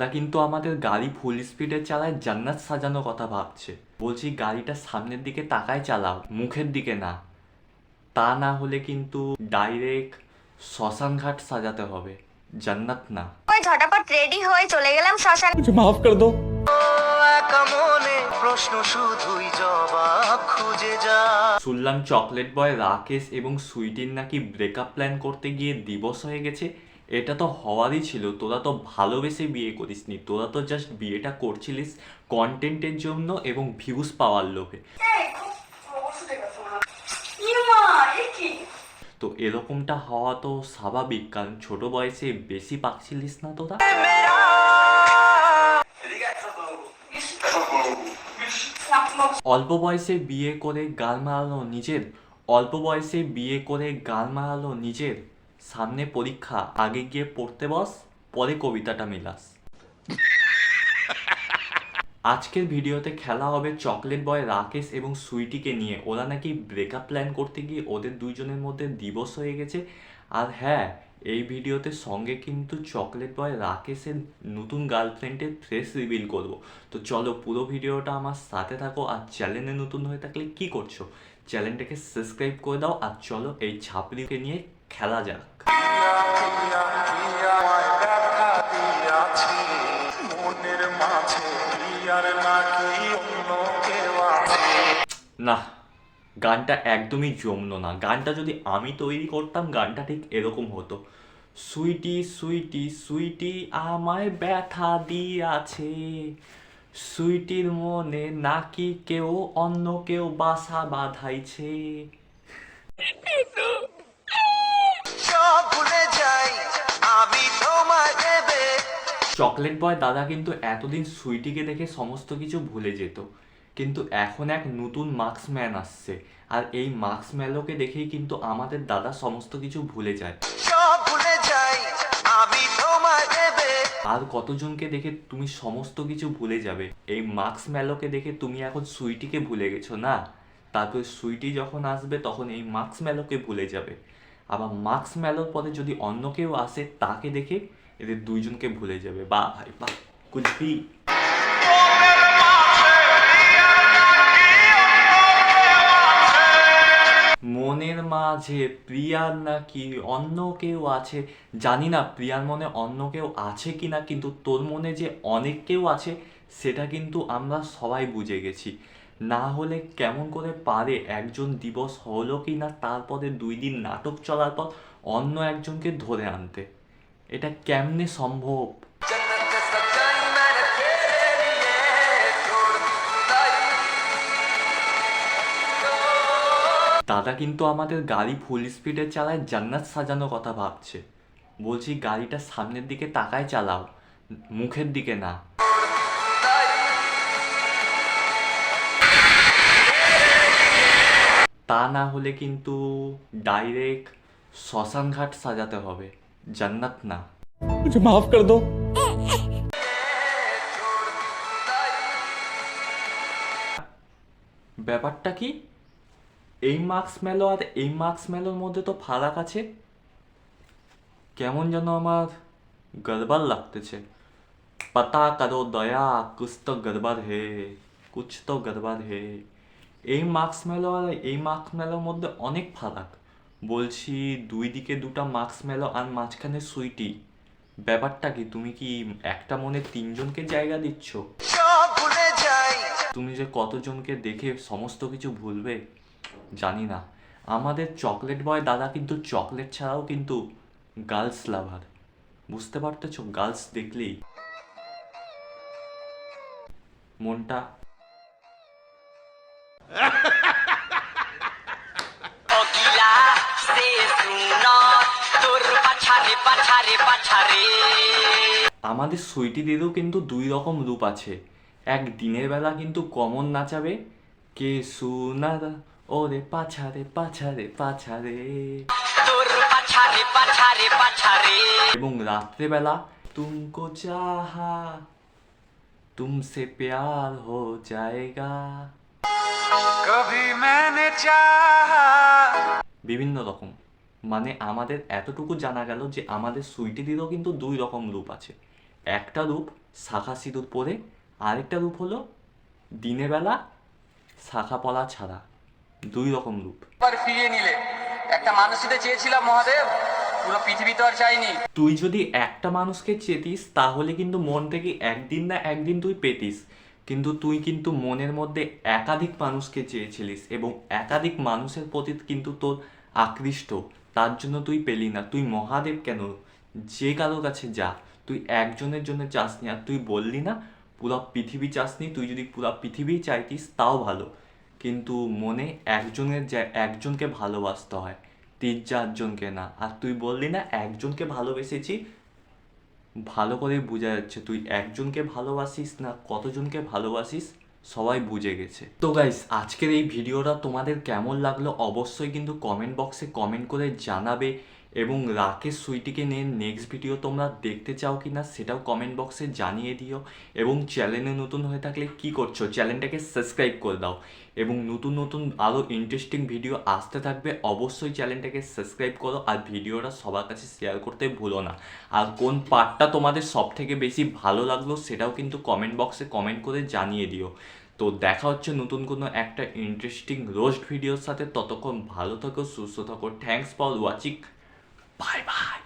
দাদা কিন্তু আমাদের গাড়ি ফুল স্পিডে চালায় জান্নাত সাজানোর কথা ভাবছে। বলছি গাড়িটা সামনের দিকে তাকায় চালাও মুখের দিকে না। তা না হলে কিন্তু ডাইরেক্ট শ্মশানঘাট সাজাতে হবে। জান্নাত না। ওই ঝটাপট রেডি হয়ে চলে গেলাম শ্মশান মাফ প্রশ্ন শুধুই জবাব খুঁজে যা। শুনলাম চকলেট বয় রাকেশ এবং সুইটির নাকি ব্রেকআপ প্ল্যান করতে গিয়ে দিবস হয়ে গেছে। এটা তো হওয়ারই ছিল। তোরা তো ভালোবেসে বিয়ে করিসনি। তোরা তো জাস্ট বিয়েটা করছিলিস কন্টেন্টের জন্য এবং ভিউজ পাওয়ার লোভে। তো এরকমটা হওয়া তো স্বাভাবিক কারণ ছোট বয়সে বেশি পাকছিলিস না তোরা? অল্প বয়সে বিয়ে করে গাল মারালো নিজের? অল্প বয়সে বিয়ে করে গাল মারালো নিজের? সামনে পরীক্ষা, আগে গিয়ে পড়তে বস, পরে কবিতাটা মিলাস। আজকের ভিডিওতে খেলা হবে চকলেট বয় রাকেশ এবং সুইটিকে নিয়ে। ওরা নাকি ব্রেকআপ প্ল্যান করতে গিয়ে ওদের দুইজনের মধ্যে দিবস হয়ে গেছে। আর হ্যাঁ এই ভিডিওতে সঙ্গে কিন্তু চকলেট বয় রাকেশের নতুন গার্লফ্রেন্ডের ফ্রেশ রিভিল করব। তো চলো পুরো ভিডিওটা আমার সাথে থাকো আর চ্যানেলে নতুন হয়ে থাকলে কি করছ? চ্যানেলটাকে সাবস্ক্রাইব করে দাও আর চলো এই ছাপড়িকে নিয়ে খেলা যাক। না গানটা একদমই জমলো না। গানটা যদি আমি তৈরি করতাম, গানটা ঠিক এরকম হতো। সুইটি সুইটি সুইটি আমায় ব্যথা দিয়াছে। সুইটির মনে নাকি কেউ অন্য কেউ বাসা বাঁধাইছে। চকলেট বয় দাদা কিন্তু এতদিন সুইটিকে দেখে সমস্ত কিছু ভুলে যেত। কিন্তু এখন এক নতুন মার্কসম্যান আসছে। আর এই মার্কসম্যালোকে দেখেই কিন্তু আমাদের দাদা সমস্ত কিছু ভুলে যায়। আর কতজনকে দেখে তুমি সমস্ত কিছু ভুলে যাবে? এই মার্কস ম্যালোকে দেখে তুমি এখন সুইটিকে ভুলে গেছো না? তারপর সুইটি যখন আসবে তখন এই মার্কস ম্যালোকে ভুলে যাবে। আবার মার্কস ম্যালোর পরে যদি অন্য কেউ আসে তাকে দেখে এদের দুইজনকে ভুলে যাবে। বা ভাই বা কুচবি মনের মাঝে প্রিয়ার নাকি অন্য কেউ আছে? জানি না, প্রিয়ার মনে অন্য কেউ আছে কি না কিন্তু তোর মনে যে অনেক কেউ আছে, সেটা কিন্তু আমরা সবাই বুঝে গেছি। না হলে কেমন করে পারে একজন দিবস হলো কি না তারপরে দুই দিন নাটক চলার পর অন্য একজনকে ধরে আনতে। এটা কেমনে সম্ভব? দাদা কিন্তু আমাদের গাড়ি ফুল স্পিডে চালায়, জান্নাত সাজানোর কথা ভাবছে। বলছি, গাড়িটা সামনের দিকে তাকায় চালাও, মুখের দিকে না। তা না হলে কিন্তু ডাইরেক্ট শ্মশানঘাট সাজাতে হবে। জান্নাত না मुझे माफ कर दो ব্যাপারটা কি এই মার্কস মেলো আর এই মার্কস মেলোর মধ্যে তো ফারাক আছে কেমন যেন আমার গড়বড় লাগতেছে পাতা করো দয়া কুছ তো গড়বড় হে কুছ তো গড়বড় হে এই মার্কস মেলো আর এই মার্কস মেলোর মধ্যে অনেক ফারাক বলছি দুই দিকে দুটা মেলো আর মাঝখানে সুইটি। ব্যাপারটা কি? তুমি কি একটা মনে তিনজনকে জায়গা দিচ্ছ? তুমি যে কতজনকে দেখে সমস্ত কিছু ভুলবে, জানি না। আমাদের চকলেট বয় দাদা কিন্তু চকলেট ছাড়াও কিন্তু গার্লস লাভার। বুঝতে পারতেছো? গার্লস দেখলেই। মনটা আমাদের শৈটিদেরও কিন্তু দুই রকম রূপ আছে। এক দিনের বেলা কিন্তু কমন নাচাবে কে সুনারা ওরে পাছা রে পাছা রে পাছা রে এবং রাত্রেবেলা তুমকো চাহা তুমসে প্যার হো জায়গা। কভি মানে চাহা। বিভিন্ন রকম। মানে আমাদের এতটুকু জানা গেল যে আমাদের সুইটিদেরও কিন্তু দুই রকম রূপ আছে। একটা রূপ শাখা সিঁদুর পরে আরেকটা রূপ হলো দিনের বেলা শাখা পলা ছাড়া দুই রকম রূপ। ফিরিয়ে নিলে। একটা মানুষই তো চেয়েছিলাম মহাদেব পুরো পৃথিবী তো আর চাইনি তুই যদি একটা মানুষকে চেতিস তাহলে কিন্তু মন থেকে একদিন না একদিন তুই পেতিস। কিন্তু তুই কিন্তু মনের মধ্যে একাধিক মানুষকে চেয়েছিলিস এবং একাধিক মানুষের প্রতি কিন্তু তোর আকৃষ্ট। তার জন্য তুই পেলি না। তুই মহাদেব কেন? যে কারোর কাছে যা। তুই একজনের জন্য চাসনি আর তুই বললি না, পুরো পৃথিবী চাসনি তুই যদি পুরো পৃথিবী চাইতিস, তাও ভালো। কিন্তু মনে একজনের একজনকে ভালোবাসতে হয়, তিন চারজনকে না। আর তুই বললি না, একজনকে ভালোবেসেছি, ভালো করে বোঝা যাচ্ছে, তুই একজনকে ভালোবাসিস না, কতজনকে ভালোবাসিস, সবাই বুঝে গেছে। তো গাইস আজকের এই ভিডিওটা তোমাদের কেমন লাগল? অবশ্যই কিন্তু কমেন্ট বক্সে কমেন্ট করে জানাবে। এবং রাকেশ সুইটিকে নিয়ে নেক্সট ভিডিও তোমরা দেখতে চাও কি না সেটাও কমেন্ট বক্সে জানিয়ে দিও এবং চ্যানেলে নতুন হয়ে থাকলে কি করছ চ্যানেলটাকে সাবস্ক্রাইব করে দাও এবং নতুন নতুন আরও ইন্টারেস্টিং ভিডিও আসতে থাকবে অবশ্যই চ্যানেলটাকে সাবস্ক্রাইব করো আর ভিডিওটা সবার কাছে শেয়ার করতে ভুলো না। আর কোন পার্টটা তোমাদের সব থেকে বেশি ভালো লাগল সেটাও কিন্তু কমেন্ট বক্সে কমেন্ট করে জানিয়ে দিও। তো দেখা হচ্ছে নতুন কোনো একটা ইন্টারেস্টিং রোস্ট ভিডিওর সাথে। ততক্ষণ ভালো থাকো, সুস্থ থাকো। Thanks for watching บายบาย